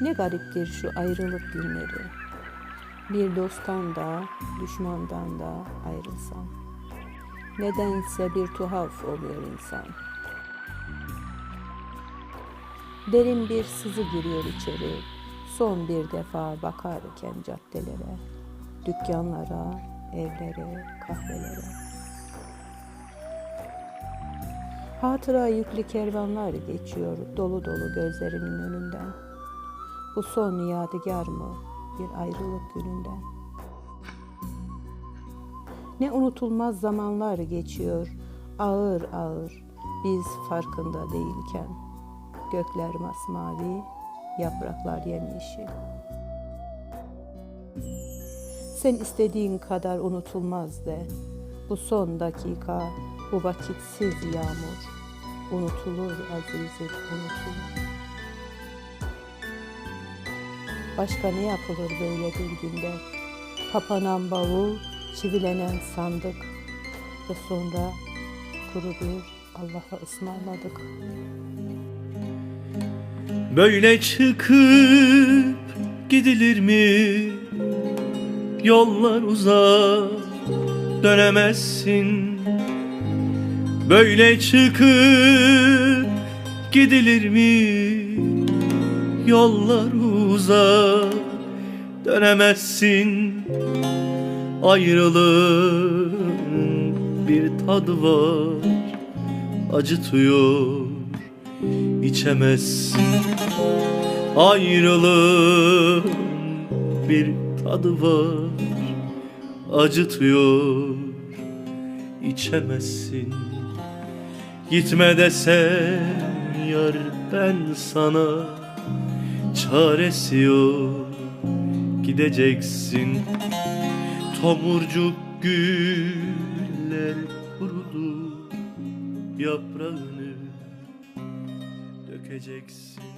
Ne gariptir şu ayrılık günleri. Bir dosttan da, düşmandan da ayrılsam. Nedense bir tuhaf oluyor insan. Derin bir sızı giriyor içeri. Son bir defa bakarken caddelere, dükkanlara, evlere, kahvelere. Hatıra yüklü kervanlar geçiyor dolu dolu gözlerimin önünden. Bu son yadigar mı bir ayrılık gününden? Ne unutulmaz zamanlar geçiyor ağır ağır biz farkında değilken. Gökler masmavi, yapraklar yemyeşil. Sen istediğin kadar unutulmaz de. Bu son dakika, bu vakitsiz yağmur. Unutulur azizim, unutulur. Başka ne yapılır böyle bir günde? Kapanan bavul, çivilenen sandık ve sonra kuru bir Allah'a ısmarladık. Böyle çıkıp gidilir mi? Yollar uzak dönemezsin Böyle çıkıp gidilir mi? Yollar uzak dönemezsin. Ayrılığın bir tadı var Acıtıyor içemezsin. Ayrılığın bir tadı var Acıtıyor içemezsin. Gitme desem yar ben sana Çaresi yok. Gideceksin. Tomurcuk güller kurudu. Yaprağını dökeceksin